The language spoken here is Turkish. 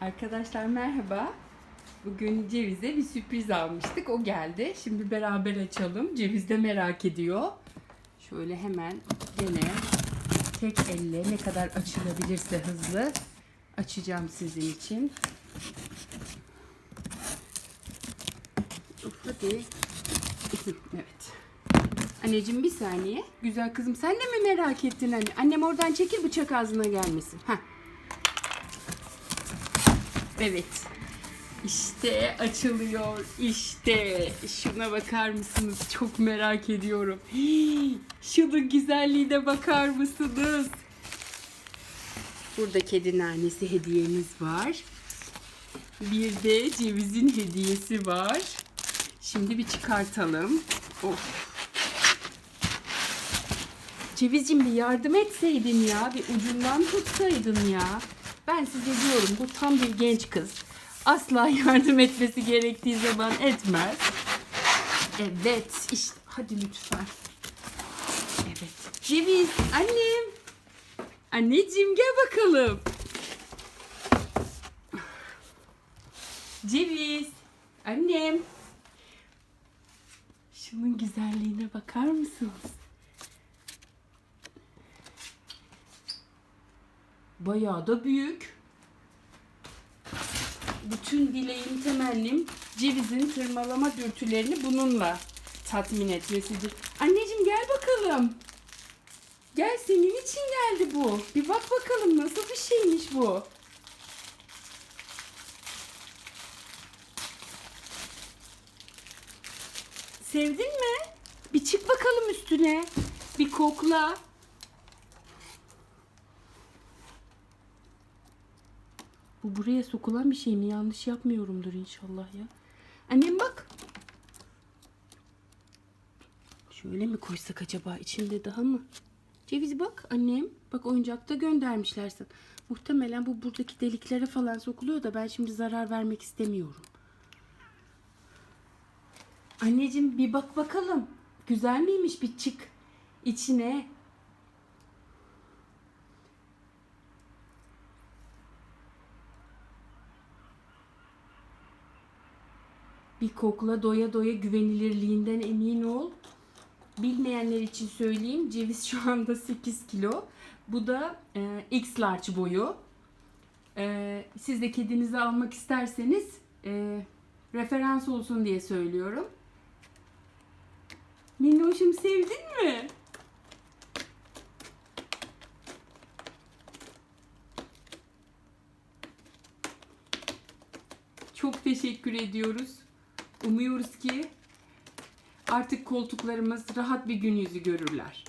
Arkadaşlar merhaba. Bugün Ceviz'e bir sürpriz almıştık. O geldi. Şimdi beraber açalım. Ceviz de merak ediyor. Şöyle hemen gene tek elle ne kadar açılabilirse hızlı açacağım sizin için. Hadi. Evet. Anneciğim bir saniye. Güzel kızım sen de mi merak ettin anne? Annem oradan çekil bıçak ağzına gelmesin. Heh. Evet. İşte açılıyor. İşte. Şuna bakar mısınız? Çok merak ediyorum. Şunun güzelliğine bakar mısınız? Burada kedi nanesi hediyemiz var. Bir de cevizin hediyesi var. Şimdi bir çıkartalım. Of. Cevizciğim bir yardım etseydin ya. Bir ucundan tutsaydın ya. Ben size diyorum bu tam bir genç kız. Asla yardım etmesi gerektiği zaman etmez. Evet işte hadi lütfen. Evet. Ceviz annem. Anneciğim gel bakalım. Ceviz. Annem. Şunun güzelliğine bakar mısınız? Bayağı da büyük. Bütün dileğim, temennim cevizin tırmalama dürtülerini bununla tatmin etmesidir. Anneciğim gel bakalım. Gel senin için geldi bu. Bir bak bakalım nasıl bir şeymiş bu. Sevdin mi? Bir çık bakalım üstüne. Bir kokla. Bu buraya sokulan bir şey mi? Yanlış yapmıyorumdur inşallah ya. Annem bak. Şöyle mi koysak acaba? İçinde daha mı? Ceviz bak annem. Bak oyuncakta göndermişler sana. Muhtemelen bu buradaki deliklere falan sokuluyor da ben şimdi zarar vermek istemiyorum. Anneciğim bir bak bakalım. Güzel miymiş bir çık içine. Bir kokla doya doya güvenilirliğinden emin ol. Bilmeyenler için söyleyeyim. Ceviz şu anda 8 kilo. Bu da e, X large boyu. E, siz de kedinizi almak isterseniz e, referans olsun diye söylüyorum. Minnoşum sevdin mi? Çok teşekkür ediyoruz. Umuyoruz ki artık koltuklarımız rahat bir gün yüzü görürler.